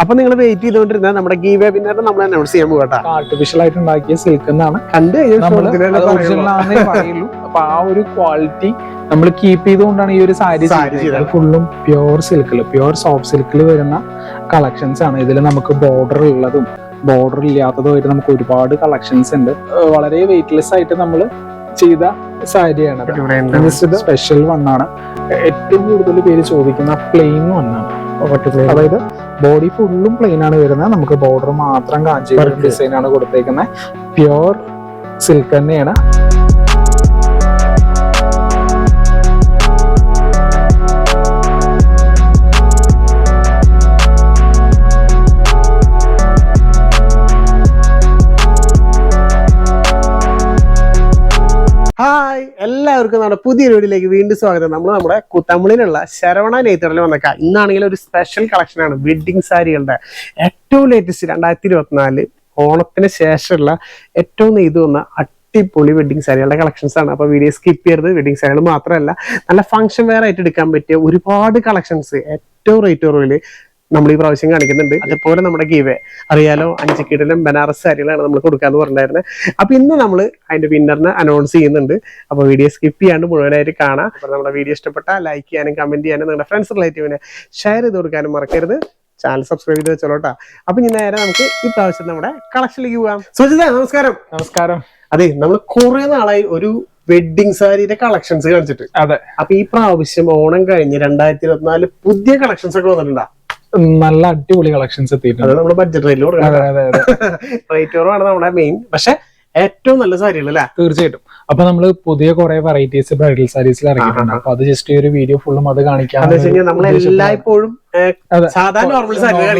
അപ്പൊ നിങ്ങൾ വെയിറ്റ് ചെയ്തുകൊണ്ടിരുന്ന നമ്മുടെ ഗീവേ വിന്നറിനെ നമ്മൾ അനൗൺസ് ചെയ്യാൻ പോകട്ടെ ആർട്ടിഫിഷ്യൽ ആയിട്ട് ഉണ്ടാക്കിയ സിൽക്ക് എന്നാണ്. കണ്ടു കഴിഞ്ഞാൽ അപ്പൊ ആ ഒരു ക്വാളിറ്റി നമ്മൾ കീപ്പ് ചെയ്തുകൊണ്ടാണ് ഈ ഒരു സാരി. ഫുള്ളും പ്യുവർ സിൽക്കിൽ പ്യുവർ സോഫ്റ്റ് സിൽക്കിൽ വരുന്ന കളക്ഷൻസ് ആണ്. ഇതിൽ നമുക്ക് ബോർഡർ ഉള്ളതും ബോർഡർ ഇല്ലാത്തതുമായിട്ട് നമുക്ക് ഒരുപാട് കളക്ഷൻസ് ഉണ്ട്. വളരെ വെയിറ്റ്ലെസ് ആയിട്ട് നമ്മൾ ചെയ്ത സാരിയാണ് സ്പെഷ്യൽ വണ്ണാണ് ഏറ്റവും കൂടുതൽ പേര് ചോദിക്കുന്ന പ്ലെയിൻ വൺ ആണ്. അതായത് ബോഡി ഫുള്ളും പ്ലെയിൻ ആണ് വരുന്നത്. നമുക്ക് ബോർഡർ മാത്രം കാഞ്ചി. ഡിസൈൻ ആണ് കൊടുത്തേക്കുന്നത്. പ്യുവർ സിൽക്ക് തന്നെയാണ്. ഹായ്. എല്ലാവർക്കും നമ്മുടെ പുതിയ വീഡിയോയിലേക്ക് വീണ്ടും സ്വാഗതം. നമ്മൾ നമ്മുടെ തമിഴിലുള്ള ശരവണ നെയ്ത്തറിൽ വന്നേക്കാം. ഇന്നാണെങ്കിൽ ഒരു സ്പെഷ്യൽ കളക്ഷനാണ് വെഡിങ് സാരികളുടെ. ഏറ്റവും ലേറ്റസ്റ്റ് രണ്ടായിരത്തി ഇരുപത്തിനാല് ഓണത്തിന് ശേഷമുള്ള ഏറ്റവും നെയ്ത് വന്ന അടിപൊളി വെഡിങ് സാരികളുടെ കളക്ഷൻസ് ആണ്. അപ്പൊ വീഡിയോ സ്കിപ്പ് ചെയ്യരുത്. വെഡിങ് സാരികൾ മാത്രമല്ല നല്ല ഫംഗ്ഷൻ വെയർ ആയിട്ട് എടുക്കാൻ പറ്റിയ ഒരുപാട് കളക്ഷൻസ് ഏറ്റവും റേറ്റ് കുറവിൽ നമ്മൾ ഈ പ്രാവശ്യം കാണിക്കുന്നുണ്ട്. അതുപോലെ നമ്മുടെ ഗീവേ. അറിയാലോ അഞ്ചുക്കിടലും ബനാറസ് സാരികളാണ് നമ്മൾ കൊടുക്കാന്ന് പറഞ്ഞിട്ടുണ്ടായിരുന്നത് അപ്പൊ ഇന്ന് നമ്മൾ അതിന്റെ വിന്നറിനെ അനൗൺസ് ചെയ്യുന്നുണ്ട്. അപ്പൊ വീഡിയോ സ്കിപ്പ് ചെയ്യാണ്ട് മുഴുവനായിട്ട് കാണാം. അപ്പൊ നമ്മുടെ വീഡിയോ ഇഷ്ടപ്പെട്ട ലൈക്ക് ചെയ്യാനും കമന്റ് ചെയ്യാനും നിങ്ങളുടെ ഫ്രണ്ട്സ് റിലേറ്റീവിനെ ഷെയർ ചെയ്ത് കൊടുക്കാനും മറക്കരുത്. ചാനൽ സബ്സ്ക്രൈബ് ചെയ്ത് വെച്ചോട്ടാ അപ്പൊ ഇനി നേരെ നമുക്ക് ഈ പ്രാവശ്യം നമ്മുടെ കളക്ഷനിലേക്ക് പോവാം സുജിത നമസ്കാരം. നമസ്കാരം. അതെ നമ്മൾ കുറെ നാളായി ഒരു വെഡിങ് സാരിയുടെ കളക്ഷൻസ് കാണിച്ചിട്ട്. അതെ. അപ്പൊ ഈ പ്രാവശ്യം ഓണം കഴിഞ്ഞ് രണ്ടായിരത്തി ഇരുപത്തിനാല് പുതിയ കളക്ഷൻസ് ഒക്കെ വന്നിട്ടുണ്ടാ? നല്ല അടിപൊളി കളക്ഷൻസ് അത് എത്തിയിട്ടുണ്ട് നമ്മുടെ ബഡ്ജറ്റ് റേറ്റിൽ കൊടുക്കണം അതെ അതെ അതെ. റേറ്റ് കുറവാണ് നമ്മുടെ മെയിൻ പക്ഷെ ഏറ്റവും നല്ല സാരികൾ അല്ലേ? തീർച്ചയായിട്ടും. അപ്പൊ നമ്മൾ പുതിയ കുറെ വെറൈറ്റീസ് ബ്രൈഡൽ സാരീസിൽ ഇറങ്ങിയിട്ടുണ്ട്. അപ്പൊ അത് ജസ്റ്റ് ഒരു വീഡിയോ ഫുള്ളും അത് കാണിക്കാൻ എന്താ വെച്ച് കഴിഞ്ഞാൽ നമ്മൾ എല്ലായ്പ്പോഴും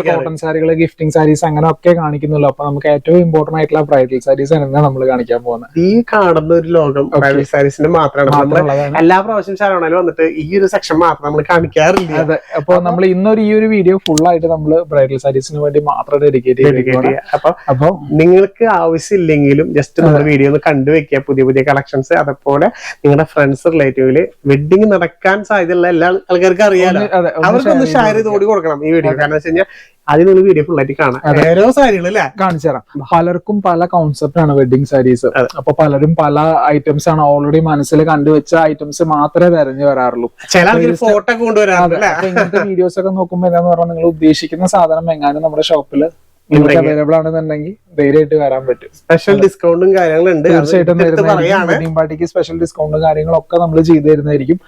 കോട്ടൺ സാരികൾ ഗിഫ്റ്റിംഗ് സാരീസ് അങ്ങനെ ഒക്കെ കാണിക്കുന്നുള്ളൂ. അപ്പൊ നമുക്ക് ഏറ്റവും ഇമ്പോർട്ടന്റ് ആയിട്ടുള്ള ബ്രൈഡൽ സാരീസ് ആണ് നമ്മൾ കാണിക്കാൻ പോകുന്നത്. ഈ കാണുന്ന ഒരു ലോകം ബ്രൈഡൽ സാരീസിന്റെ മാത്രമാണ് എല്ലാ പ്രാവശ്യം ശരവണയിൽ വന്നിട്ട് ഈ ഒരു സെക്ഷൻ മാത്രം നമ്മൾ കാണിക്കാറില്ല. അതെ. അപ്പൊ നമ്മൾ ഇന്നൊരു ഈ ഒരു വീഡിയോ ഫുൾ ആയിട്ട് നമ്മൾ ബ്രൈഡൽ സാരീസിന് വേണ്ടി മാത്രം ഡെഡിക്കേറ്റ് ചെയ്തിരിക്കുകയാണ്. അപ്പൊ അപ്പൊ നിങ്ങൾക്ക് ആവശ്യമില്ലെങ്കിലും ജസ്റ്റ് നമ്മുടെ വീഡിയോ ഒന്ന് കണ്ടുവെക്കുക പുതിയ പുതിയ കളക്ഷൻസ് അതേപോലെ നിങ്ങളുടെ ഫ്രണ്ട്സ് റിലേറ്റീവിൽ വെഡിങ് നടക്കാൻ സാധ്യതയുള്ള എല്ലാ ആൾക്കാർക്കും അറിയാലോ. അവർക്കൊന്ന് ഷെയർ ചെയ്ത് ഓടി കൊടുക്കണം ഈ വീഡിയോ കാരണം വെച്ച് കഴിഞ്ഞാൽ അതിൽ നിങ്ങൾ വീഡിയോ ഫുൾ ആയിട്ട് കാണാം. ഓരോ സാരികൾ അല്ലേ കാണിച്ചു തരാം. പലർക്കും പല കോൺസെപ്റ്റ് ആണ് വെഡിങ് സാരീസ് അതെ. അപ്പൊ പലരും പല ഐറ്റംസ് ആണ് ഓൾറെഡി മനസ്സിൽ കണ്ടുവെച്ച ഐറ്റംസ് മാത്രമേ തെരഞ്ഞു വരാറുള്ളൂ. ഫോട്ടോ കൊണ്ടുവരാറുണ്ട് ഇങ്ങനത്തെ വീഡിയോസ് ഒക്കെ നോക്കുമ്പോ എന്താന്ന് പറഞ്ഞാൽ നിങ്ങൾ ഉദ്ദേശിക്കുന്ന സാധനം എങ്ങാനും നമ്മുടെ ഷോപ്പിൽ നിങ്ങൾക്ക്. അവൈലബിൾ ആണെന്നുണ്ടെങ്കിൽ ധൈര്യമായിട്ട് വരാൻ പറ്റും. സ്പെഷ്യൽ ഡിസ്കൗണ്ടും കാര്യങ്ങളും ഉണ്ട് തീർച്ചയായിട്ടും പാർട്ടിക്ക് സ്പെഷ്യൽ ഡിസ്കൗണ്ടും കാര്യങ്ങളൊക്കെ നമ്മൾ ചെയ്തു തരുന്നതായിരിക്കും.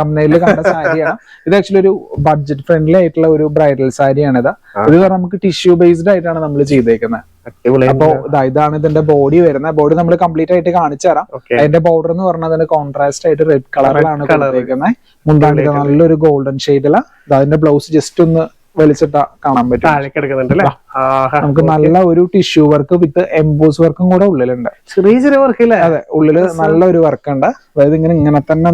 തമ്മിൽ കണ്ട സാരിയാണ് ഇത് ആക്ച്വലി ഒരു ബഡ്ജറ്റ് ഫ്രണ്ട്ലി ആയിട്ടുള്ള ഒരു ബ്രൈഡൽ സാരിയാണ് ഇത്. ഇത് നമുക്ക് ടിഷ്യൂ ബേസ്ഡ് ആയിട്ടാണ് നമ്മൾ ചെയ്തേക്കുന്നത് അപ്പോ അപ്പൊ ഇതാ ഇതാണ് ഇതിന്റെ ബോഡി വരുന്നത് ബോഡി നമ്മൾ കംപ്ലീറ്റ് ആയിട്ട് കാണിച്ചു തരാം. അതിന്റെ ബോർഡർ എന്ന് പറഞ്ഞാൽ അതിന്റെ കോൺട്രാസ്റ്റ് ആയിട്ട് റെഡ് കളറിലാണ്. കൊടുത്തേക്കുന്നത് മുണ്ടാണ്ട് നല്ലൊരു ഗോൾഡൻ ഷെയ്ഡിലാണ് അതിന്റെ ബ്ലൗസ് ജസ്റ്റ് ഒന്ന് വലിച്ചിട്ടാ കാണാൻ പറ്റും. അല്ലേ നമുക്ക് നല്ല ഒരു ടിഷ്യൂ വർക്ക് വിത്ത് എംബോസ് വർക്കും കൂടെ ഉള്ളിലുണ്ട്. ചെറിയ ചെറിയ വർക്ക് ഇല്ലേ? അതെ ഉള്ളിൽ നല്ല ഒരു വർക്ക് ഉണ്ട്. അതായത് ഇങ്ങനെ ഇങ്ങനെ തന്നെ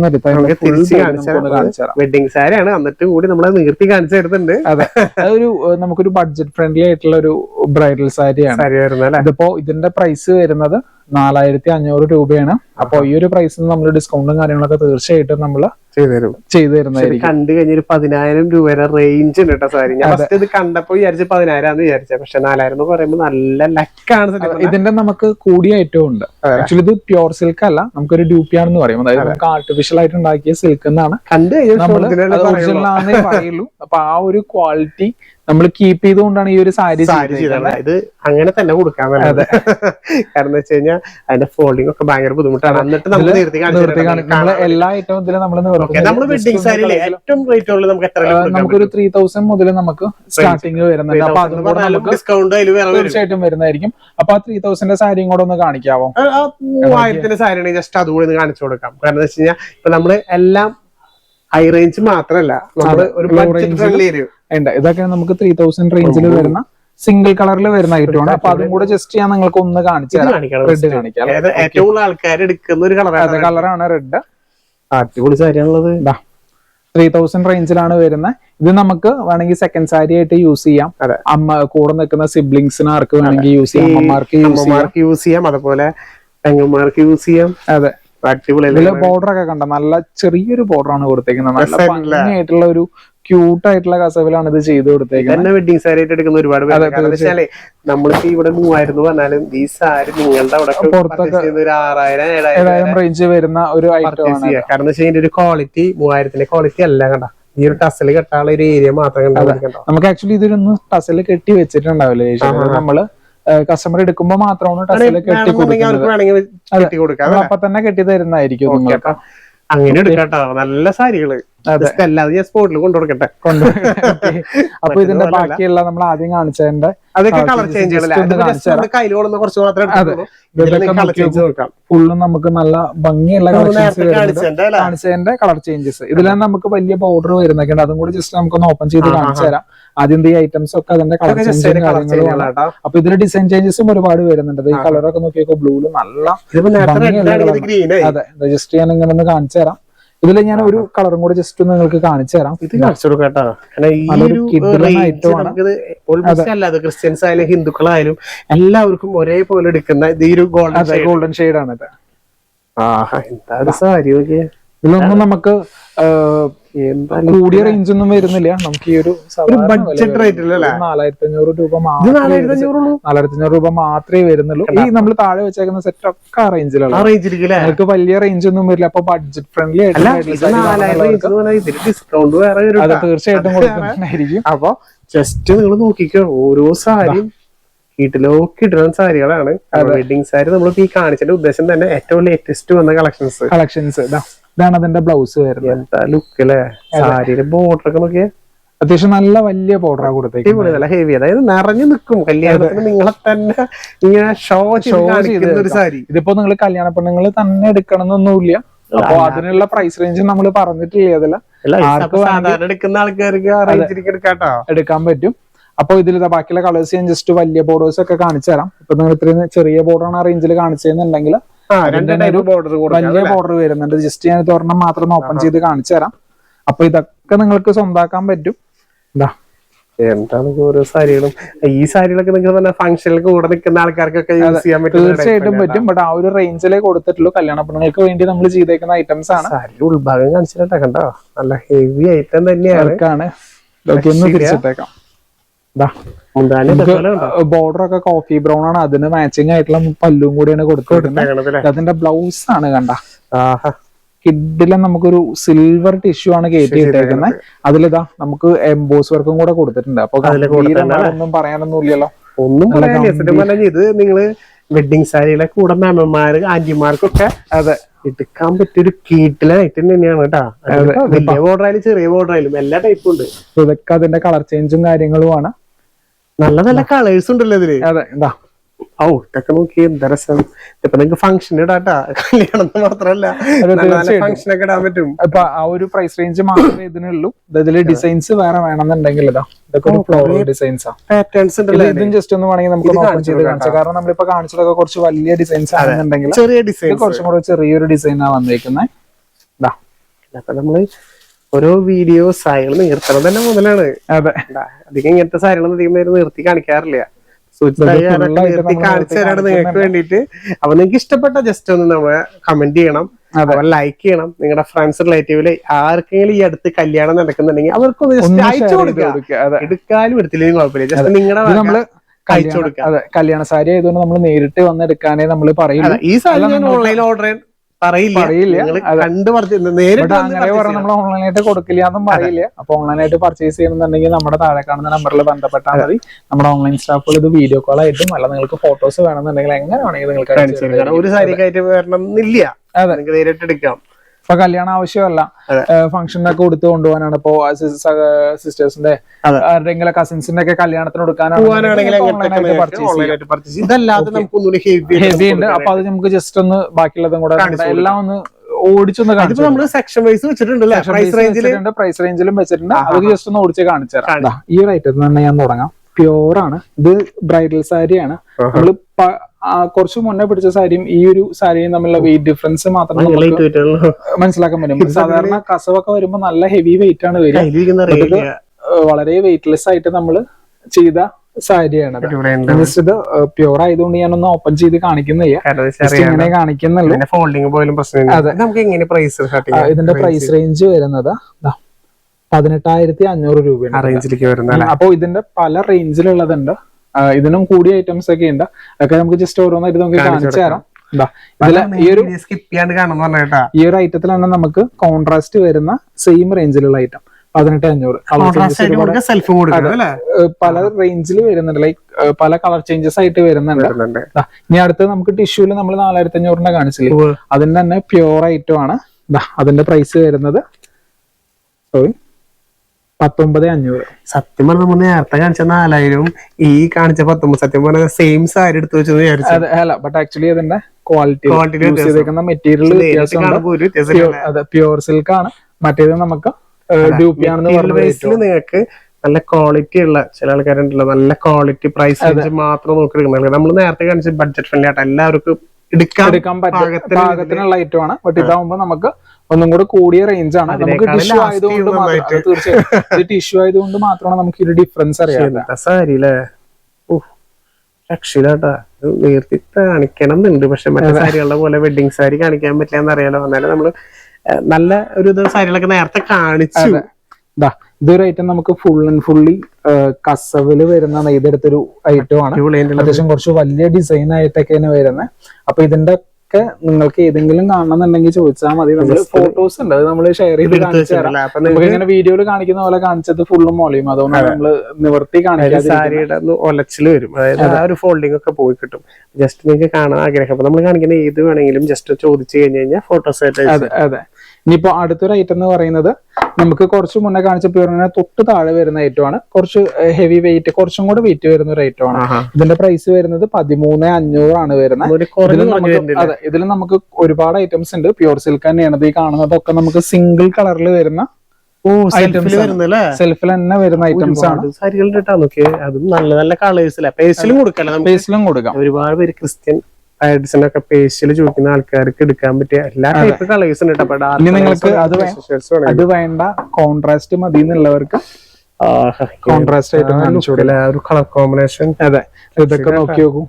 വെഡിങ് സാരിയാണ് എന്നിട്ട് കൂടി നമ്മളെ നീർത്തി കാണിച്ചു തരുന്നുണ്ട്. അതെ. അതൊരു നമുക്കൊരു ബഡ്ജറ്റ് ഫ്രണ്ട്ലി ആയിട്ടുള്ള ഒരു ബ്രൈഡൽ സാരിയാണ് സാരി ഇതിപ്പോ ഇതിന്റെ പ്രൈസ് വരുന്നത് നാലായിരത്തി അഞ്ഞൂറ് രൂപയാണ്. അപ്പൊ ഈ ഒരു പ്രൈസിന് നമ്മൾ ഡിസ്കൗണ്ടും കാര്യങ്ങളൊക്കെ തീർച്ചയായിട്ടും നമ്മൾ ചെയ്തു തരും തരുന്നതായിരിക്കും കണ്ടു കഴിഞ്ഞ ഒരു പതിനായിരം രൂപയുടെ റേഞ്ച് ഉണ്ട് കേട്ടോ സാരി. ഞാൻ ഫസ്റ്റ് ഇത് കണ്ടപ്പോ വിചാരിച്ചു പതിനായിരം വിചാരിച്ച. പക്ഷെ നാലായിരം എന്ന് പറയുമ്പോൾ നല്ല ലക്കാണ് ഇതിന്റെ നമുക്ക് കൂടിയ ഏറ്റവും ഉണ്ട്. ആക്ച്വലി ഇത് പ്യോർ സിൽക്ക് അല്ല. നമുക്കൊരു ഡ്യൂപ്പി ആണെന്ന് പറയും. അതായത് നമുക്ക് ആർട്ടിഫിഷ്യൽ ആയിട്ട് ഉണ്ടാക്കിയ സിൽക്ക് എന്നാണ് കണ്ടു കഴിഞ്ഞാൽ നമ്മൾ ഒറിജിനൽ ആണെന്നേ പറയുള്ളൂ. അപ്പൊ ആ ഒരു ക്വാളിറ്റി നമ്മൾ കീപ്പ് ചെയ്തുകൊണ്ടാണ് ഈ ഒരു സാരി ഇത് അങ്ങനെ തന്നെ കൊടുക്കാൻ കാരണം വെച്ച് കഴിഞ്ഞാൽ അതിന്റെ ഫോൾഡിംഗ് ഒക്കെ ഭയങ്കര ബുദ്ധിമുട്ടാണ്. എന്നിട്ട് നമ്മൾ എല്ലാ ഐറ്റവും ഇതിൽ നമ്മൾ നമ്മൾ വെഡിങ് സാരിയിലെ ഏറ്റവും റേറ്റ് ഉള്ളത് നമുക്ക് എത്ര നമുക്കൊരു ത്രീ തൗസൻഡ് മുതൽ നമുക്ക് സ്റ്റാർട്ടിങ് വരുന്നുണ്ട്. അപ്പൊ അതും നമുക്ക് ഡിസ്കൗണ്ട് തീർച്ചയായിട്ടും വരുന്നതായിരിക്കും. അപ്പൊ ആ ത്രീ തൗസൻഡ് സാരിയും കൂടെ ഒന്ന് കാണിക്കാവോ? മൂവായിരത്തിന്റെ സാരിയാണെങ്കിൽ ജസ്റ്റ് അതുകൂടി കാണിച്ചു കൊടുക്കാം. കാരണം വെച്ച് കഴിഞ്ഞാൽ ഇപ്പൊ നമ്മൾ എല്ലാം ഹൈ റേഞ്ച് മാത്രല്ല. നമ്മൾ ഒരു ബഡ്ജറ്റ് ഫ്രണ്ട്ലി ഉണ്ട്. ഇതൊക്കെ നമുക്ക് ത്രീ തൗസൻഡ് റേഞ്ചിൽ വരുന്ന സിംഗിൾ കളറിൽ വരുന്ന ഐറ്റമാണ് അപ്പൊ അതും കൂടെ ജസ്റ്റ് ഞാൻ നിങ്ങൾക്ക് ഒന്ന് കാണിച്ചു റെഡ് കാണിക്കാം ഏറ്റവും ആൾക്കാർ എടുക്കുന്ന ഒരു അതെ കളറാണ് കളറാണ് റെഡ് അടിപൊളി സാരിയാണുള്ളത് ത്രീ തൗസൻഡ് റേഞ്ചിലാണ് വരുന്നത്. ഇത് നമുക്ക് വേണമെങ്കിൽ സെക്കൻഡ് സാരി ആയിട്ട് യൂസ് ചെയ്യാം. അമ്മ കൂടെ നിൽക്കുന്ന സിബ്ലിങ്സിന് ആർക്ക് വേണമെങ്കിൽ യൂസ് ചെയ്യാം. അമ്മമാർക്ക് യൂസ് ചെയ്യാം. അതുപോലെ പെങ്ങന്മാർക്ക് യൂസ് ചെയ്യാം. അതെ. അടിപൊളി ബോർഡർ ഒക്കെ കണ്ട? നല്ല ചെറിയൊരു ബോർഡർ ആണ് കൊടുത്തേക്കുന്നത്. നല്ല. ഭംഗിയായിട്ടുള്ള ഒരു ക്യൂട്ട് ആയിട്ടുള്ള കസവിലാണ് ഇത് ചെയ്ത് കൊടുത്തേക്കുന്നത്. തന്നെ വെഡിങ് സാരി ആയിട്ട് എടുക്കുന്ന ഒരുപാട് പേര് നമ്മളിപ്പോ ഇവിടെ മൂവായിരം പറഞ്ഞാലും ഈ സാരി നിങ്ങളുടെ അവിടെ ഒരു ആറായിരം ഏഴായിരം റേഞ്ച് വരുന്ന ഒരു ഐറ്റം ആണ് കാരണം ഇതിന്റെ ഒരു ക്വാളിറ്റി മൂവായിരത്തിന്റെ ക്വാളിറ്റി അല്ല കണ്ട. ഈ ഒരു ടസൽ കെട്ടാനുള്ള ഒരു ഏരിയ മാത്രം കണ്ടാൽ നമുക്ക് ആക്ച്വലി ഇതിലൊന്നും ടസൽ കെട്ടി വെച്ചിട്ടുണ്ടാവില്ല നമ്മൾ കസ്റ്റമർ എടുക്കുമ്പോ മാത്രമാണ് ടസൽ കെട്ടി കൊടുക്കുന്നത്. അപ്പൊ തന്നെ കെട്ടി തരുന്നതായിരിക്കും അങ്ങനെ എടുക്കാട്ടോ നല്ല സാരികൾ. അല്ലാതെ സ്പോട്ടിൽ കൊണ്ടുകൊടുക്കട്ടെ കൊണ്ട് അപ്പൊ ഇതിന്റെ ബാക്കിയുള്ള നമ്മൾ ആദ്യം കാണിച്ചതിന്റെ അതൊക്കെ കളർ ചേഞ്ച്. കയ്യിൽ കൊള്ളുന്ന കുറച്ച് മാത്രമേ ഫുള്ളും നമുക്ക് നല്ല ഭംഗിയുള്ള കാണിച്ചതിന്റെ കളർ ചേഞ്ചസ് ഇതിലാണ് നമുക്ക് വലിയ പൗഡർ വരുന്നൊക്കെ ഉണ്ട്. അതും കൂടി ജസ്റ്റ് നമുക്കൊന്ന് ഓപ്പൺ ചെയ്ത് കാണിച്ചു തരാം. ആദ്യം ഈ ഐറ്റംസ് ഒക്കെ അതിന്റെ കളർ ചേഞ്ചും കാര്യങ്ങളും അപ്പൊ ഇതിന്റെ ഡിസൈൻ ചേഞ്ചസും ഒരുപാട് വരുന്നുണ്ട്. ഈ കളറൊക്കെ നോക്കിയൊക്കെ ബ്ലൂൽ നല്ല ഭംഗിയുള്ള. അതെ. ജസ്റ്റ് ഞാൻ ഇങ്ങനെ ഒന്ന് കാണിച്ചു തരാം. ഇതിൽ ഞാൻ ഒരു കളറും കൂടെ ജസ്റ്റ് ഒന്ന് നിങ്ങൾക്ക് കാണിച്ചു തരാം. ഇത് കാണിച്ചു ക്രിസ്ത്യൻസ് ആയാലും ഹിന്ദുക്കളായാലും എല്ലാവർക്കും ഒരേപോലെ എടുക്കുന്ന ഈ ഒരു ഗോൾഡൻ ഷെയ്ഡ് ആണ് ഇത് ഇതിലൊന്നും നമുക്ക് കൂടിയ റേഞ്ച് ഒന്നും വരുന്നില്ല. നമുക്ക് ഈ ഒരു നാലായിരത്തി അഞ്ഞൂറ് രൂപ മാത്രമേ നാലായിരത്തി അഞ്ഞൂറുള്ളൂ നാലായിരത്തി അഞ്ഞൂറ് രൂപ മാത്രമേ വരുന്നുള്ളൂ. ഈ നമ്മൾ താഴെ വെച്ചേക്കുന്ന സെറ്റ് ഒക്കെ ആ റേഞ്ചിരിക്കല്ലേ നിങ്ങൾക്ക് വലിയ റേഞ്ച് ഒന്നും വരില്ല. അപ്പൊ ബഡ്ജറ്റ് ഫ്രണ്ട്ലി ആയിട്ട് ഡിസ്കൗണ്ട് വേറെ അത്. തീർച്ചയായിട്ടും കൊടുക്കുന്നതായിരിക്കും അപ്പൊ ജസ്റ്റ് നിങ്ങൾ നോക്കിക്കോ. ഓരോ സാരിയും കിട്ടിലോ ഇടുന്ന സാരികളാണ്. വെഡിങ് സാരി നമ്മളിപ്പോ ഈ കാണിച്ചതിന്റെ ഉദ്ദേശം തന്നെ ഏറ്റവും ലേറ്റസ്റ്റ് വന്ന കളക്ഷൻസ് കളക്ഷൻസ് ഇതാണ് അതിന്റെ ബ്ലൗസ് വരുന്നത്. എന്താ ലുക്ക് അല്ലേ സാരിയുടെ ബോർഡർ ഒക്കെ നോക്കിയാ. അത്യാവശ്യം നല്ല വലിയ ബോർഡറാണ് കൊടുത്തേക്കുന്നത്. നല്ല ഹെവി അതായത് നിറഞ്ഞു നിൽക്കും. കല്യാണത്തിന് നിങ്ങളെ തന്നെ ഇങ്ങനെ ഷോ ഷോ ഒരു സാരി. ഇതിപ്പോ നിങ്ങൾ കല്യാണ പെണ്ണുങ്ങൾ തന്നെ എടുക്കണം എന്നൊന്നുമില്ല അപ്പൊ അതിനുള്ള പ്രൈസ് റേഞ്ച് നമ്മൾ പറഞ്ഞിട്ടില്ല അതല്ല എടുക്കുന്ന ആൾക്കാർക്ക് എടുക്കാൻ പറ്റും. അപ്പൊ ഇതിൽ ഇതാ ബാക്കിയുള്ള കളേഴ്സ് ഞാൻ ജസ്റ്റ് വലിയ ബോർഡേഴ്സ് ഒക്കെ കാണിച്ചു തരാം ഇപ്പൊ നിങ്ങൾ ഇത്രയും ചെറിയ ബോർഡറാണ് ആ റേഞ്ചിൽ കാണിച്ചതെന്നുണ്ടെങ്കിൽ വലിയ ബോർഡർ വരുന്നുണ്ട്. ജസ്റ്റ് ഞാൻ ഒരെണ്ണം മാത്രം ഓപ്പൺ ചെയ്ത് കാണിച്ചു തരാം. അപ്പൊ ഇതൊക്കെ നിങ്ങൾക്ക് സ്വന്താക്കാൻ പറ്റും. എന്താ എന്താണ് ഓരോ സാരികളും? ഈ സാരികളൊക്കെ നിങ്ങൾ തന്നെ ഫംഗ്ഷനിൽ കൂടെ നിൽക്കുന്ന ആൾക്കാർക്കൊക്കെ യൂസ് ചെയ്യാൻ പറ്റും തീർച്ചയായിട്ടും പറ്റും. ബട്ട് ആ ഒരു റേഞ്ചിലേ കൊടുത്തിട്ടുള്ളൂ. കല്യാണ പെണ്ണുങ്ങൾക്ക് വേണ്ടി നമ്മൾ ചെയ്തേക്കുന്ന ഐറ്റംസ് ആണ്. സാരി ഉൾഭാഗം കാണിച്ചിട്ടാ കണ്ടോ? നല്ല ഹെവി ഐറ്റം തന്നെയാണ്. ഒന്ന് തിരിച്ചിട്ടേക്കാം. ബോർഡർ ഒക്കെ കോഫി ബ്രൗൺ ആണ്. അതിന് മാച്ചിങ് ആയിട്ടുള്ള പല്ലും കൂടിയാണ് കൊടുക്കുന്നത്? അതിന്റെ ബ്ലൗസ് ആണ് കണ്ട. കിഡിലെ നമുക്കൊരു സിൽവർ ടിഷ്യൂ ആണ് കയറ്റി ഇട്ടേക്കുന്നത്. അതിലിതാ നമുക്ക് എംബോസ് വർക്കും കൂടെ കൊടുത്തിട്ടുണ്ട്. അപ്പൊ ഒന്നും പറയാനൊന്നും ഇല്ലല്ലോ. ഒന്നും പറയാനില്ല. ഇത് നിങ്ങൾ വെഡിങ് സാരികളെ കൂടെ മാമന്മാര് ആന്റിമാർക്കൊക്കെ അതെ എടുക്കാൻ പറ്റിയൊരു കീട്ടിലെ ഐറ്റം തന്നെയാണ് കേട്ടാ. വലിയ ബോർഡർ ആയാലും ചെറിയ ബോർഡർ ആയാലും എല്ലാ ടൈപ്പും ഉണ്ട്. ഇതൊക്കെ അതിന്റെ കളർ ചേഞ്ചും കാര്യങ്ങളുമാണ്. നല്ല നല്ല കളേഴ്സ് ഉണ്ടല്ലോ ഇതിൽ. അതെ. എന്താ? ഔ ഇതൊക്കെ നോക്കി എന്താ രസം. ഇപ്പൊ നിങ്ങക്ക് ഫംഗ്ഷൻ ഇടാട്ടാ. കല്യാണം മാത്രല്ല. ഫംഗ്ഷൻ ഒക്കെ ഇടാൻ പറ്റും. അപ്പൊ ആ ഒരു പ്രൈസ് റേഞ്ച് മാത്രമേ ഇതിനുള്ളൂ. ഇതിൽ ഡിസൈൻസ് വേറെ വേണമെന്നുണ്ടെങ്കിൽ ഇതാ. ഇതൊക്കെ ഒരു ഫ്ലോറൽ ഡിസൈൻസ് ആണ് പാറ്റേൺസ് ഇത് ജസ്റ്റ് ഒന്ന് വേണമെങ്കിൽ നമുക്ക് ചെയ്ത് കാണിച്ചാൽ കാരണം നമ്മളിപ്പോ കാണിച്ചതൊക്കെ കുറച്ച് വലിയ ഡിസൈൻസ് ആണെന്നുണ്ടെങ്കിൽ ചെറിയ ഡിസൈൻ കുറച്ചും കൂടെ ചെറിയൊരു ഡിസൈനാണ് വന്നിരിക്കുന്നത് ഇതാ. അപ്പൊ നമ്മൾ ഓരോ വീഡിയോ സാരികൾ നിർത്തണം തന്നെ മുതലാണ്. അതെ. അധികം ഇങ്ങനത്തെ സാരികളൊന്നും അധികം നേരം നിർത്തി കാണിക്കാറില്ല. നിർത്തി കാണിച്ചു തരാണ് നിങ്ങൾക്ക് വേണ്ടിയിട്ട്. അപ്പൊ നിങ്ങൾക്ക് ഇഷ്ടപ്പെട്ട ജസ്റ്റ് ഒന്ന് നമ്മളെ കമന്റ് ചെയ്യണം. അതെ. ലൈക്ക് ചെയ്യണം. നിങ്ങളുടെ ഫ്രണ്ട്സ് റിലേറ്റീവിൽ ആർക്കെങ്കിലും ഈ അടുത്ത് കല്യാണം നടക്കുന്നുണ്ടെങ്കിൽ അവർക്കൊന്ന് ജസ്റ്റ് അയച്ചു കൊടുക്കുക. എടുക്കാനും എടുത്തില്ലെങ്കിൽ കുഴപ്പമില്ല. ജസ്റ്റ് നിങ്ങളുടെ നമ്മൾ അയച്ചു കൊടുക്കുക. അതെ. കല്യാണ സാരി ആയതുകൊണ്ട് നമ്മൾ നേരിട്ട് വന്ന് എടുക്കാനേ നമ്മൾ പറയുന്നത് ഈ സാരി ഞാൻ ഓൺലൈൻ ഓർഡർ ചെയ്യാൻ പറയില്ല. കണ്ട് നേരിട്ട് നമ്മൾ ഓൺലൈനായിട്ട് കൊടുക്കില്ല എന്നും പറയില്ല. അപ്പൊ ഓൺലൈനായിട്ട് പർച്ചേസ് ചെയ്യണമെന്നുണ്ടെങ്കിൽ നമ്മുടെ താഴെ കാണുന്ന നമ്പറിൽ ബന്ധപ്പെട്ടാൽ മതി. നമ്മുടെ ഓൺലൈൻ സ്റ്റാഫുകൾ ഇത് വീഡിയോ കോൾ ആയിട്ടും അല്ല നിങ്ങൾക്ക് ഫോട്ടോസ് വേണമെന്നുണ്ടെങ്കിൽ എങ്ങനെ വേണമെങ്കിൽ നിങ്ങൾക്ക് ഒരു സാരിക്കായിട്ട് വരണം എന്നില്ല അതെ. നിങ്ങൾക്ക് നേരിട്ട് എടുക്കാം. ഇപ്പൊ കല്യാണം ആവശ്യമല്ല. ഫംഗ്ഷൻ ഫംഗ്ഷനൊക്കെ കൊടുത്തു കൊണ്ടുപോകാനാണ്. ഇപ്പോ സിസ്റ്റേഴ്സിന്റെ. ആരുടെങ്കിലും കസിൻസിന്റെ ഒക്കെ കല്യാണത്തിന് കൊടുക്കാനാണ് കൊടുക്കാനാണെങ്കിൽ ഇതല്ലാതെ നമുക്ക് ഹെവി ഉണ്ട്. അപ്പൊ അത് നമുക്ക് ജസ്റ്റ് ഒന്ന് ബാക്കിയുള്ളതും കൂടെ എല്ലാം ഒന്ന് ഓടിച്ചൊന്ന് കാണിച്ചു നമ്മൾ സെക്ഷൻ വൈസ് വെച്ചിട്ടുണ്ടല്ലേ പ്രൈസ് റേഞ്ചിൽ പ്രൈസ് റേഞ്ചിലും വെച്ചിട്ടുണ്ട്. അത് ജസ്റ്റ് ഒന്ന് ഓടിച്ച് കാണിച്ചു തരാം. ഈ ഒരു ഐറ്റത്തിൽ തന്നെ ഞാൻ തുടങ്ങാം. പ്യുവർ ആണ്. ഇത് ബ്രൈഡൽ സാരിയാണ്. നമ്മൾ കുറച്ച് മുന്നേ പിടിച്ച സാരിയും ഈ ഒരു സാരിയും തമ്മിലുള്ള വെയിറ്റ് ഡിഫറൻസ് മാത്രം നമുക്ക് മനസ്സിലാക്കാൻ പറ്റും. സാധാരണ കസവൊക്കെ വരുമ്പോ നല്ല ഹെവി വെയിറ്റ് ആണ് വരിക. വളരെ വെയിറ്റ്ലെസ് ആയിട്ട് നമ്മൾ ചെയ്ത സാരിയാണ് ജസ്റ്റ് ഇത് പ്യൂർ ആയതുകൊണ്ട് ഞാനൊന്ന് ഓപ്പൺ ചെയ്ത് കാണിക്കുന്നില്ല. കാണിക്കുന്നുള്ളൂ. പോലും. നമുക്ക് എങ്ങനെ പ്രൈസ് ഇതിന്റെ പ്രൈസ് റേഞ്ച് വരുന്നത് പതിനെട്ടായിരത്തി അഞ്ഞൂറ് രൂപയാണ്. അപ്പൊ ഇതിന്റെ പല റേഞ്ചിലുള്ളതുണ്ട് ഇതിനും കൂടിയ ഐറ്റംസ് ഒക്കെ ഉണ്ട്. അതൊക്കെ നമുക്ക് ജസ്റ്റ് ഓരോന്നായിട്ട് നമുക്ക് കാണിച്ച് തരാം. ഈ ഒരു ഈ തന്നെ നമുക്ക് കോൺട്രാസ്റ്റ് വരുന്ന സെയിം റേഞ്ചിലുള്ള ഐറ്റം പതിനെട്ട് അഞ്ഞൂറ്. സെൽഫും പല റേഞ്ചിൽ വരുന്നുണ്ട്. ലൈക് പല കളർ ചേഞ്ചസ് ആയിട്ട് വരുന്നുണ്ട്. ഇനി അടുത്ത് നമുക്ക് ടിഷ്യൂൽ നമ്മൾ നാലായിരത്തി അഞ്ഞൂറിന്റെ കാണിച്ചില്ലേ? അതിന് തന്നെ പ്യുവർ ഐറ്റം ആണ്. അതിന്റെ പ്രൈസ് വരുന്നത്. സോറി പത്തൊമ്പത് അഞ്ഞൂറ്. സത്യം പറഞ്ഞ നമ്മൾ നേരത്തെ കാണിച്ച നാലായിരം ഈ കാണിച്ച പത്തൊമ്പത് സത്യം പറഞ്ഞ സെയിം സാരി എടുത്ത് വെച്ചെന്ന് വിചാരിച്ചു. അതെ അല്ല ബട്ട് ആക്ച്വലി അതിന്റെ ക്വാളിറ്റി യൂസ് വ്യത്യാസം. ചെയ്തേക്കുന്ന മെറ്റീരിയൽ പ്യുവർ സിൽക്ക് ആണ്. മറ്റേത് നമുക്ക് ഡ്യൂപ്പിയാണെന്ന് പറഞ്ഞു നിങ്ങൾക്ക് നല്ല ക്വാളിറ്റി ഉള്ള ചില ആൾക്കാരുണ്ടല്ലോ നല്ല ക്വാളിറ്റി പ്രൈസ് മാത്രം നോക്കി എടുക്കുന്നത് നമ്മൾ നേരത്തെ കാണിച്ച ബഡ്ജറ്റ് ഫ്രണ്ട്ലി ആയിട്ട് എല്ലാവർക്കും എടുക്കാൻ പാകത്തിനുള്ള ഐറ്റം ആണ്. ബട്ട് ഇതാകുമ്പോ നമുക്ക് ഒന്നും കൂടെ കൂടിയ റേഞ്ച് ആണ്. നമുക്ക് ടിഷ്യൂ ആയതുകൊണ്ട് മാത്രമാണ് മാത്രം. തീർച്ചയായും. ടിഷ്യൂ ആയതുകൊണ്ട് മാത്രമാണ് നമുക്ക് ഒരു ഡിഫറൻസ് അറിയാം ണിക്കണമെന്നുണ്ട് നേർത്തി കാണിക്കണം എന്നുണ്ട് പക്ഷെ മറ്റേ സാരികളുടെ പോലെ വെഡിങ് സാരി കാണിക്കാൻ പറ്റില്ല എന്നറിയാലോ എന്നാലും നമ്മൾ നല്ല ഒരു ഇത് സാരികളൊക്കെ നേരത്തെ കാണിച്ചു. ഇതാ ഇതൊരു ഐറ്റം നമുക്ക് ഫുൾ ആൻഡ് ഫുള്ളി കസവിൽ വരുന്ന നെയ്തെടുത്തൊരു ഐറ്റം ആണ്. അത്യാവശ്യം കുറച്ച് വലിയ ഡിസൈൻ ആയിട്ടൊക്കെയാണ് വരുന്നത്. അപ്പൊ ഇതിന്റെ ഒക്കെ നിങ്ങൾക്ക് ഏതെങ്കിലും കാണണമെന്നുണ്ടെങ്കിൽ ചോദിച്ചാൽ മതി. നമ്മൾ ഫോട്ടോസ് ഉണ്ട്. അത് നമ്മൾ ഷെയർ ചെയ്ത് കാണിച്ചു തരാം. നമുക്ക് ഇങ്ങനെ വീഡിയോയിൽ കാണിക്കുന്ന പോലെ കാണിച്ചത് ഫുള്ളും മോളിയും അതുകൊണ്ട് നമ്മൾ നിവർത്തി കാണിക്കാതെ സാരിയുടെ ഒന്ന് വരും. അതായത് ആ ഒരു ഫോൾഡിംഗ് ഒക്കെ പോയി കിട്ടും. ജസ്റ്റ് നിങ്ങൾക്ക് കാണാൻ ആഗ്രഹം. നമ്മൾ കാണിക്കുന്ന ഏത് വേണമെങ്കിലും ജസ്റ്റ് ചോദിച്ചു കഴിഞ്ഞു കഴിഞ്ഞാൽ ഫോട്ടോസ് ആയിട്ട് അതെ അതെ. ഇനിയിപ്പോ അടുത്തൊരു ഐറ്റം എന്ന് പറയുന്നത് നമുക്ക് കുറച്ച് മുന്നേ കാണിച്ച പ്യൂറിനെ തൊട്ട് താഴെ വരുന്ന ഐറ്റമാണ് ആണ്. കുറച്ച് ഹെവി വെയിറ്റ് കുറച്ചും കൂടെ വെയിറ്റ് വരുന്ന ഒരു ഐറ്റം ആണ്. ഇതിന്റെ പ്രൈസ് വരുന്നത് പതിമൂന്ന് അഞ്ഞൂറാണ് വരുന്നത്. അതെ ഇതിൽ നമുക്ക് ഒരുപാട് ഐറ്റംസ് ഉണ്ട്. പ്യൂർ സിൽക്ക് തന്നെയാണ്. ഈ കാണുന്നതൊക്കെ നമുക്ക് സിംഗിൾ കളറിൽ വരുന്ന സെൽഫിൽ തന്നെ വരുന്ന ഐറ്റംസ് ആണ്. അതും നല്ല നല്ല കളേഴ്സിലും കൊടുക്കാം പേസിലും കൊടുക്കാം. ഒരുപാട് പേര് ക്രിസ്ത്യൻ പാരഡ്സിനൊക്കെ പേസ്റ്റിൽ ചോദിക്കുന്ന ആൾക്കാർക്ക് എടുക്കാൻ പറ്റിയ എല്ലാ ടൈപ്പ് കളേഴ്സ് ഉണ്ട്. ഇനി നിങ്ങൾക്ക് അത് വേണ്ട. കോൺട്രാസ്റ്റ് മതി എന്നുള്ളവർക്ക് കോൺട്രാസ്റ്റ് ആയിട്ട് അല്ലേ, ഒരു കളർ കോമ്പിനേഷൻ അതെ. ഇതൊക്കെ നോക്കി നോക്കൂ.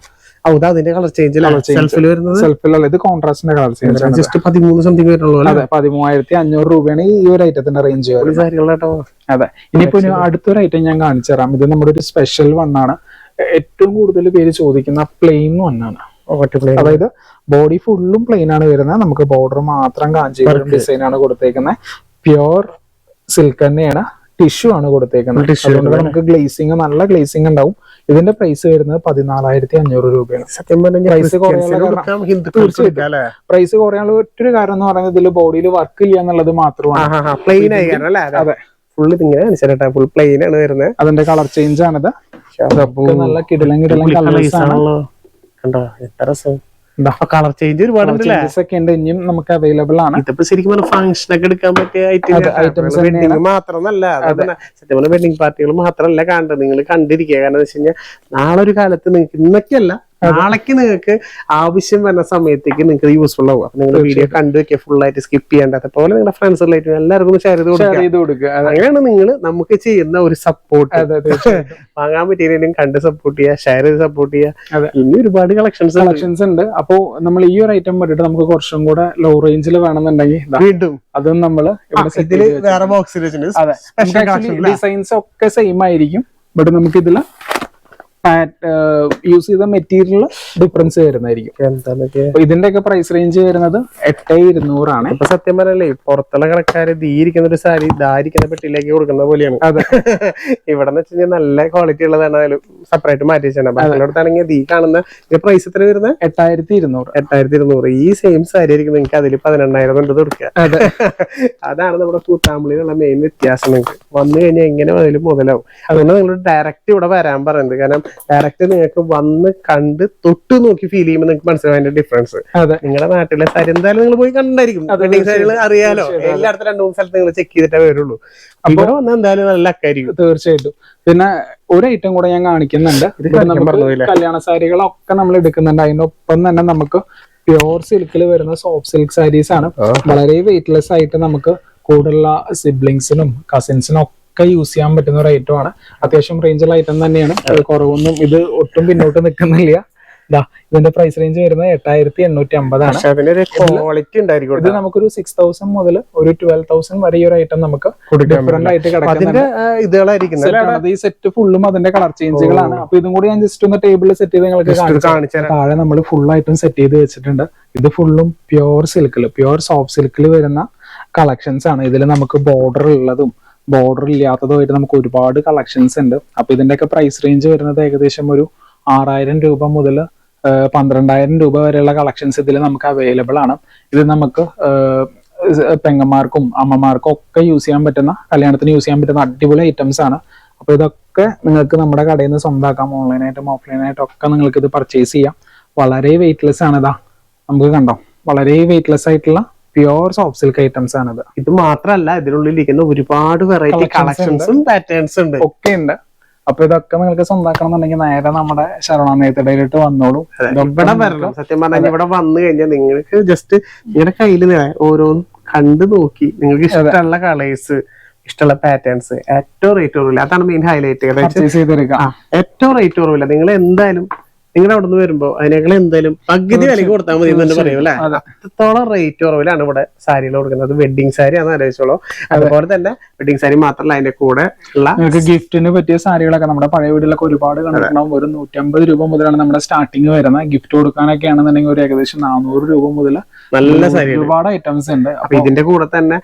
അതിന്റെ കളർ ചേഞ്ച് സെൽഫിൽ വരുന്നത്? സെൽഫിലല്ല ഇത് കോൺട്രാസ്റ്റിന്റെ കളർ ചേഞ്ച് ജസ്റ്റ് പതിമൂന്ന് സംതിങ് വരുന്നുള്ളൂ അല്ലേ? അതെ പതിമൂവായിരത്തി അഞ്ഞൂറ് രൂപയാണ് ഈ ഒരു ഐറ്റത്തിന്റെ റേഞ്ച് സാരികളാട്ടോ അതെ. ഇനിയിപ്പോ അടുത്തൊരു ഐറ്റം ഞാൻ കാണിച്ചു തരാം. ഇത് നമ്മുടെ ഒരു സ്പെഷ്യൽ വണ്ണാണ് ആണ്. ഏറ്റവും കൂടുതൽ പേര് ചോദിക്കുന്ന പ്ലെയിൻ ഒറ്റ അതായത് ബോഡി ഫുള്ളും പ്ലെയിൻ ആണ് വരുന്നത്. നമുക്ക് ബോർഡർ മാത്രം കാഞ്ചീപുരം ഡിസൈൻ ആണ് കൊടുത്തേക്കുന്നത് പ്യുവർ സിൽക്ക് തന്നെയാണ്. ടിഷ്യൂ ആണ് കൊടുത്തേക്കുന്നത് അതുകൊണ്ട് നമുക്ക് ഗ്ലേസിങ് നല്ല ഗ്ലേസിംഗ് ഉണ്ടാവും. ഇതിന്റെ പ്രൈസ് വരുന്നത് പതിനാലായിരത്തി അഞ്ഞൂറ് രൂപയാണ്. സത്യം പ്രൈസ് കുറയാനുള്ള പ്രൈസ് കുറയാനുള്ള ഒറ്റൊരു കാരണം എന്ന് പറയുന്നത് ഇതിൽ ബോഡിയിൽ വർക്ക് ഇല്ല എന്നുള്ളത് മാത്രമാണ്. പ്ലെയിൻ ആയി അതെ. ഫുൾ ഇതിങ്ങനെ അനുസരിട്ടാ ഫുൾ പ്ലെയിൻ ആണ് വരുന്നത്. അതിന്റെ കളർ ചേഞ്ച് ആണിത്. നല്ല കിടലം കിടലം കളേഴ്സ് ആണ്. കണ്ടോ? എത്ര രസം. കളർ ചേഞ്ച് ചേഞ്ചസ് ഒക്കെ ഉണ്ട് ഇനിയും നമുക്ക് അവൈലബിൾ ആണ്. ഇതിപ്പോ ശരിക്കും ഫംഗ്ഷൻ ഒക്കെ എടുക്കാൻ പറ്റിയ ഐറ്റംസ് വെഡിങ് മാത്രമല്ല സത്യം പറഞ്ഞ വെഡിങ് പാർട്ടികൾ മാത്രമല്ല കണ്ടത്. നിങ്ങൾ കണ്ടിരിക്കുക. കാരണം വെച്ച് കഴിഞ്ഞാൽ നാളെ ഒരു കാലത്ത് നിങ്ങൾക്ക് ഇന്നൊക്കെയല്ല നാളേക്ക് നിങ്ങൾക്ക് ആവശ്യം വരുന്ന സമയത്തേക്ക് നിങ്ങൾക്ക് യൂസ്ഫുൾ ആവുക. നിങ്ങൾ വീഡിയോ കണ്ടു വെക്കുക ഫുൾ ആയിട്ട് സ്കിപ്പ് ചെയ്യേണ്ടത് അതുപോലെ നിങ്ങളുടെ ഫ്രണ്ട്സ് റിലേറ്റീവ് എല്ലാവർക്കും ഷെയർ ചെയ്ത് കൊടുക്കുക. അങ്ങനെയാണ് നിങ്ങൾ നമുക്ക് ചെയ്യുന്ന ഒരു സപ്പോർട്ട് വാങ്ങാൻ പറ്റിയില്ലെങ്കിലും കണ്ട് സപ്പോർട്ട് ചെയ്യുക ഷെയർ ചെയ്ത് സപ്പോർട്ട്. ചെയ്യുക. ഇനി ഒരുപാട് കളക്ഷൻസ് കളക്ഷൻസ് ഉണ്ട്. അപ്പോ നമ്മൾ ഈ ഒരു ഐറ്റം പറ്റിട്ട് നമുക്ക് കുറച്ചും കൂടെ ലോ റേഞ്ചിൽ വേണമെന്നുണ്ടെങ്കിൽ വീണ്ടും. അതും നമ്മൾ വേറെ ബോക്സിൽ ഡിസൈൻസ് ഒക്കെ സെയിം ആയിരിക്കും. ബട്ട് നമുക്ക് ഇതിൽ യൂസ് ചെയ്ത മെറ്റീരിയൽ ഡിഫറൻസ് വരുന്നതായിരിക്കും. ഇതിന്റെ ഒക്കെ പ്രൈസ് റേഞ്ച് വരുന്നത് എട്ട് ഇരുന്നൂറാണ്. ഇപ്പൊ സത്യം പറഞ്ഞല്ലേ പുറത്തുള്ള കടക്കാര് ദീരിക്കുന്ന ഒരു സാരി ദാരിക്കുന്ന പെട്ടിയിലേക്ക് കൊടുക്കുന്ന പോലെയാണ്. അതെ. ഇവിടെ എന്ന് വെച്ചാൽ നല്ല ക്വാളിറ്റി ഉള്ളതാണ് സെപ്പറേറ്റ് മാറ്റി വെച്ചാൽ ബാക്കിലോട്ടാണെങ്കിൽ ദീ കാണുന്ന പ്രൈസ് എത്ര വരുന്നത്? എട്ടായിരത്തി ഇരുന്നൂറ്. എട്ടായിരത്തി ഇരുന്നൂറ്. ഈ സെയിം സാരി ആയിരിക്കും നിങ്ങൾക്ക് അതിൽ പതിനെണ്ണായിരം കൊണ്ട് കൊടുക്കുക. അതെ. അതാണ് നമ്മുടെ കൂത്താമ്പളിയിലുള്ള മെയിൻ വ്യത്യാസം നിങ്ങൾക്ക്. വന്നു കഴിഞ്ഞാൽ എങ്ങനെ അതിൽ മുതലാവും. അതുകൊണ്ട് നിങ്ങൾ ഡയറക്റ്റ് ഇവിടെ വരാൻ പറയുന്നത്. കാരണം ഡയറക്റ്റ് നിങ്ങൾക്ക് വന്ന് കണ്ട് തൊട്ട് നോക്കി ഫീൽ ചെയ്യുമ്പോൾ നിങ്ങൾക്ക് മനസ്സിലാവും അതിന്റെ ഡിഫറൻസ് നിങ്ങളുടെ നാട്ടിലെ സാരി എന്തായാലും നിങ്ങൾ പോയി കണ്ടായിരിക്കും. അറിയാലോ. എല്ലായിടത്തും രണ്ടു മൂന്ന് സ്ഥലത്ത് നിങ്ങൾ ചെക്ക് ചെയ്തിട്ടേ വരുള്ളൂ. അപ്പൊ വന്നാൽ എന്തായാലും നല്ല അക്കായിരിക്കും തീർച്ചയായിട്ടും. പിന്നെ ഒരു ഐറ്റം കൂടെ ഞാൻ കാണിക്കുന്നുണ്ട്. കല്യാണ സാരികളൊക്കെ നമ്മൾ എടുക്കുന്നുണ്ട്. അതിനൊപ്പം തന്നെ നമുക്ക് പ്യോർ സിൽക്കിൽ വരുന്ന സോഫ്റ്റ് സിൽക്ക് സാരീസ് ആണ്. വളരെ വെയിറ്റ്ലെസ് ആയിട്ട് നമുക്ക് കൂടുതലുള്ള സിബ്ലിങ്സിനും കസിൻസിനും ഒക്കെ യൂസ് ചെയ്യാൻ പറ്റുന്ന ഒരു ഐറ്റം ആണ്. അത്യാവശ്യം റേഞ്ചുള്ള ഐറ്റം തന്നെയാണ്. കുറവൊന്നും ഇത് ഒട്ടും പിന്നോട്ട് നിൽക്കുന്നില്ല. ഇതാ ഇതിന്റെ പ്രൈസ് റേഞ്ച് വരുന്നത് എട്ടായിരത്തി എണ്ണൂറ്റി അമ്പതാണ് ഇത് നമുക്കൊരു സിക്സ് തൗസൻഡ് മുതൽ ഒരു ട്വൽവ് തൗസൻഡ് വരെ ഈ ഒരു ഐറ്റം നമുക്ക് ഡിഫറെന്റ് ആയിട്ട് കിടക്കുന്നുണ്ട്. ഈ സെറ്റ് ഫുള്ളും അതിന്റെ കളർ ചേഞ്ചുകളാണ് അപ്പൊ ഇതും കൂടി ഞാൻ ജസ്റ്റ് ഒന്ന് ടേബിളിൽ സെറ്റ് ചെയ്ത് നിങ്ങൾക്ക് താഴെ നമ്മൾ ഫുൾ ആയിട്ടും സെറ്റ് ചെയ്ത് വെച്ചിട്ടുണ്ട്. ഇത് ഫുള്ളും പ്യുവർ സിൽക്കിൽ പ്യുവർ സോഫ്റ്റ് സിൽക്കിൽ വരുന്ന കളക്ഷൻസ് ആണ്. ഇതിൽ നമുക്ക് ബോർഡർ ഉള്ളതും ബോർഡർ ഇല്ലാത്തതുമായിട്ട് നമുക്ക് ഒരുപാട് കളക്ഷൻസ് ഉണ്ട്. അപ്പൊ ഇതിന്റെയൊക്കെ പ്രൈസ് റേഞ്ച് വരുന്നത് ഏകദേശം ഒരു ആറായിരം രൂപ മുതൽ പന്ത്രണ്ടായിരം രൂപ വരെയുള്ള കളക്ഷൻസ് ഇതിൽ നമുക്ക് അവൈലബിൾ ആണ്. ഇത് നമുക്ക് പെങ്ങന്മാർക്കും അമ്മമാർക്കും ഒക്കെ യൂസ് ചെയ്യാൻ പറ്റുന്ന കല്യാണത്തിന് യൂസ് ചെയ്യാൻ പറ്റുന്ന അടിപൊളി ഐറ്റംസ് ആണ്. അപ്പൊ ഇതൊക്കെ നിങ്ങൾക്ക് നമ്മുടെ കടയിൽ നിന്ന് സ്വന്തമാക്കാം ഓൺലൈനായിട്ടും ഓഫ്ലൈനായിട്ടും ഒക്കെ നിങ്ങൾക്ക് ഇത് പർച്ചേസ് ചെയ്യാം. വളരെ വെയിറ്റ്ലെസ് ആണ് ഇതാ. നമുക്ക് കണ്ടോ? വളരെ വെയിറ്റ്ലെസ് ആയിട്ടുള്ള പ്യുവർ സോഫ്റ്റ് സിൽക്ക് ഐറ്റംസ് ആണിത്. ഇത് മാത്രമല്ല ഇതിനുള്ളിൽ ഇരിക്കുന്ന ഒരുപാട് വെറൈറ്റി കളക്ഷൻസും പാറ്റേൺസും ഉണ്ട്. ഒക്കെ ഉണ്ട്. അപ്പൊ ഇതൊക്കെ നിങ്ങൾക്ക് സ്വന്തമാക്കണം എന്നുണ്ടെങ്കിൽ നേരെ നമ്മുടെ ശരണാനയത്തിടയിലിട്ട് വന്നോളൂ. ഇവിടെ വരണം. സത്യം പറഞ്ഞാൽ ഇവിടെ വന്നു കഴിഞ്ഞാൽ നിങ്ങൾക്ക് ജസ്റ്റ് നിങ്ങളുടെ കയ്യിൽ ഓരോന്ന് കണ്ടു നോക്കി നിങ്ങൾക്ക് ഇഷ്ടമുള്ള കളേഴ്സ് ഇഷ്ടമുള്ള പാറ്റേൺസ് ഏറ്റവും റേറ്റ് കുറവില്ല. അതാണ് മെയിൻ ഹൈലൈറ്റ് ഏറ്റവും റേറ്റ് കുറവില്ല. നിങ്ങൾ എന്തായാലും നിങ്ങളുടെ അവിടെ നിന്ന് വരുമ്പോ അതിനേക്കാൾ എന്തായാലും പകുതി വിലക്ക് കൊടുത്താൽ മതി എന്ന് പറയും അല്ലെ? അത്രത്തോളം റേറ്റ് കുറവിലാണ് ഇവിടെ സാരികൾ കൊടുക്കുന്നത്. വെഡിങ് സാരി ആണെന്ന് ആലോചിച്ചോളൂ. അതുപോലെ തന്നെ വെഡിങ് സാരി മാത്രമല്ല അതിന്റെ കൂടെ ഉള്ള ഗിഫ്റ്റിന് പറ്റിയ സാരികളൊക്കെ നമ്മുടെ പഴയ വീട്ടിലൊക്കെ ഒരുപാട് കണ്ടിട്ടുണ്ടാവും. ഒരു നൂറ്റമ്പത് രൂപ മുതലാണ് നമ്മുടെ സ്റ്റാർട്ടിങ് വരുന്നത്. ഗിഫ്റ്റ് കൊടുക്കാനൊക്കെ ആണെന്നുണ്ടെങ്കിൽ ഒരു ഏകദേശം നാനൂറ് രൂപ മുതൽ നല്ല സാരി ഒരുപാട് ഐറ്റംസ് ഉണ്ട്. അപ്പൊ ഇതിന്റെ കൂടെ തന്നെ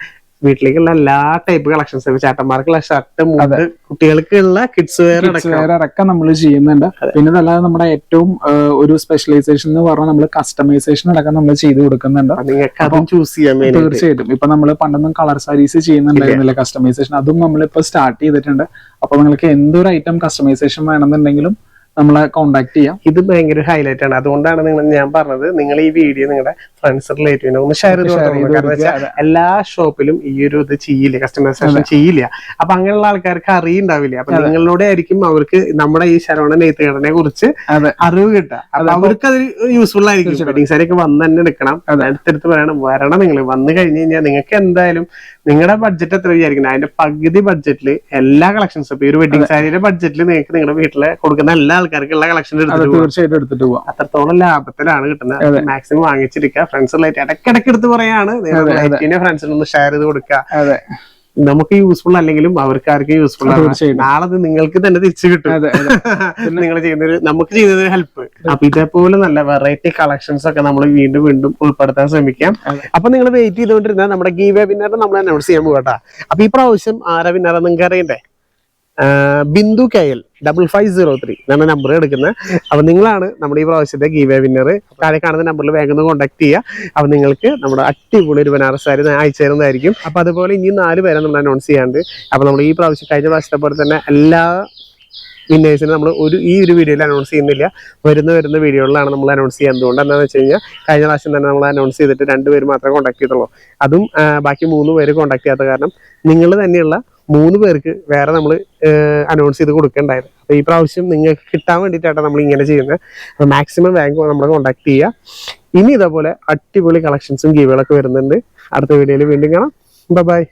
വീട്ടിലേക്കുള്ള എല്ലാ ടൈപ്പ് കളക്ഷൻസ് ചേട്ടന്മാർക്കുള്ള ഷർട്ട് മുണ്ട് കുട്ടികൾക്കുള്ള കിഡ്സ് വെയർ അടക്കം. വേറെ അടക്കം നമ്മൾ ചെയ്യുന്നുണ്ട്. പിന്നെ അതല്ലാതെ നമ്മുടെ ഏറ്റവും ഒരു സ്പെഷ്യലൈസേഷൻ എന്ന് പറഞ്ഞാൽ നമ്മൾ കസ്റ്റമൈസേഷൻ അടക്കം നമ്മൾ ചെയ്ത് കൊടുക്കുന്നുണ്ട്. ചൂസ് ചെയ്യാൻ തീർച്ചയായിട്ടും. ഇപ്പൊ നമ്മൾ പണ്ടൊന്നും കളർ സാരീസ് ചെയ്യുന്നുണ്ടായിരുന്നില്ല കസ്റ്റമൈസേഷൻ അതും നമ്മളിപ്പോ സ്റ്റാർട്ട് ചെയ്തിട്ടുണ്ട്. അപ്പൊ നിങ്ങൾക്ക് എന്തൊരു ഐറ്റം കസ്റ്റമൈസേഷൻ വേണമെന്നുണ്ടെങ്കിലും നമ്മളെ കോണ്ടാക്ട് ചെയ്യാം. ഇത് ഭയങ്കര ഹൈലൈറ്റ് ആണ്. അതുകൊണ്ടാണ് നിങ്ങൾ ഞാൻ പറഞ്ഞത് നിങ്ങൾ ഈ വീഡിയോ നിങ്ങളുടെ ഫ്രണ്ട്സ് റിലേറ്റീവിനെ ഒന്ന് ഷെയർ ചെയ്ത് Share കാരണം വെച്ചാൽ എല്ലാ ഷോപ്പിലും ഈ ഒരു ഇത് ചെയ്യില്ല കസ്റ്റമൈസേഷൻ ചെയ്യില്ല. അപ്പൊ അങ്ങനെയുള്ള ആൾക്കാർക്ക് അറിയുണ്ടാവില്ല. അപ്പൊ നിങ്ങളിലൂടെ ആയിരിക്കും അവർക്ക് നമ്മുടെ ഈ ശരവണ നെയ്ത്തുകടനെ കുറിച്ച് അറിവ് കിട്ടുക. അപ്പൊ അവർക്ക് അത് യൂസ്ഫുൾ ആയിരിക്കും. വെഡിങ് വന്ന് തന്നെ എടുക്കണം അടുത്തടുത്ത് പറയണം വരണം നിങ്ങൾ വന്നു കഴിഞ്ഞ് കഴിഞ്ഞാൽ നിങ്ങൾക്ക് എന്തായാലും നിങ്ങളുടെ ബഡ്ജറ്റ് എത്ര വിചാരിക്കുന്നത് അതിന്റെ പകുതി ബഡ്ജറ്റിൽ എല്ലാ കളക്ഷൻസും ഇപ്പൊ ഈ ഒരു വെഡിങ് സാരിയുടെ ബഡ്ജറ്റിൽ നിങ്ങൾക്ക് നിങ്ങളുടെ വീട്ടിലെ കൊടുക്കുന്ന എല്ലാ ആൾക്കാർക്കും ആൾക്കാർക്കുള്ള കളക്ഷൻ. തീർച്ചയായിട്ടും എടുത്തിട്ട് പോവാം. അത്രത്തോളം ലാഭത്തിലാണ് കിട്ടുന്നത്. മാക്സിമം വാങ്ങിച്ചിരിക്കുക ഫ്രണ്ട്സ് റിലേറ്റ് ഇടയ്ക്കിടയ്ക്ക് എടുത്ത് പറയാണ്. ഫ്രണ്ട്സിനൊന്ന് ഷെയർ ചെയ്ത് കൊടുക്കുക നമുക്ക് യൂസ്ഫുൾ അല്ലെങ്കിലും അവർക്ക് ആർക്കും യൂസ്ഫുൾ ആണ്. നാളെ അത് നിങ്ങൾക്ക് തന്നെ തിരിച്ചു കിട്ടും. നിങ്ങൾ ചെയ്യുന്നൊരു നമുക്ക് ചെയ്യുന്നൊരു ഹെൽപ്പ് അപ്പൊ ഇതേപോലെ നല്ല വെറൈറ്റി കളക്ഷൻസ് ഒക്കെ നമ്മൾ വീണ്ടും വീണ്ടും ഉൾപ്പെടുത്താൻ ശ്രമിക്കാം. അപ്പൊ നിങ്ങൾ വെയിറ്റ് ചെയ്തുകൊണ്ടിരുന്ന നമ്മുടെ ഗീവേ വിന്നർ നമ്മൾ അനൗൺസ് ചെയ്യാൻ പോകട്ടാ അപ്പൊ ഈ പ്രാവശ്യം ആരാ വിന്നർ നിങ്ങൾക്ക് അറിയണ്ടേ Bindu K L double five zero three എന്നാണ് നമ്പർ എടുക്കുന്നത്. അപ്പൊ നിങ്ങളാണ് നമ്മുടെ ഈ പ്രാവശ്യത്തെ ഗീവേ വിന്നർ താഴെ കാണുന്ന നമ്പറിൽ വേഗം കോൺടാക്ട് ചെയ്യുക. അപ്പൊ നിങ്ങൾക്ക് നമ്മുടെ അടിപൊളി ഒരു ബനാറസ് സാരി അയച്ചു തരുന്നതായിരിക്കും. അപ്പൊ അതുപോലെ ഇനി നാല് പേരെ നമ്മൾ അനൗൺസ് ചെയ്യാണ്ട്. അപ്പൊ നമ്മൾ ഈ പ്രാവശ്യം കഴിഞ്ഞ പ്രാവശ്യത്തെ പോലെ തന്നെ എല്ലാ വിന്നേഴ്സിനെ നമ്മൾ ഒരു ഈ ഒരു വീഡിയോയിൽ അനൗൺസ് ചെയ്യുന്നില്ല. വരുന്ന വരുന്ന വീഡിയോകളിലാണ് നമ്മൾ അനൗൺസ് ചെയ്യുന്നത് എന്തുകൊണ്ട് എന്താണെന്ന് വെച്ച് കഴിഞ്ഞാൽ കഴിഞ്ഞ പ്രാവശ്യം തന്നെ നമ്മൾ അനൗൺസ് ചെയ്തിട്ട് രണ്ട് പേര് മാത്രമേ കോൺടാക്ട് ചെയ്തുള്ളൂ. അതും ബാക്കി മൂന്ന് പേര് കോൺടാക്ട് ചെയ്യാത്ത കാരണം നിങ്ങൾ തന്നെയുള്ള മൂന്ന് പേർക്ക് വേറെ നമ്മൾ അനൗൺസ് ചെയ്ത് കൊടുക്കേണ്ടായത് അപ്പോൾ ഈ പ്രാവശ്യം നിങ്ങൾക്ക് കിട്ടാൻ വേണ്ടിയിട്ടാണ് നമ്മൾ ഇങ്ങനെ ചെയ്യുന്നത്. മാക്സിമം ബാങ്ക് നമ്മളെ കോൺടാക്ട് ചെയ്യുക. ഇനി ഇതേപോലെ അടിപൊളി കളക്ഷൻസും ഗീവുകളൊക്കെ വരുന്നുണ്ട്. അടുത്ത വീഡിയോയിൽ വീണ്ടും കാണാം. ബൈ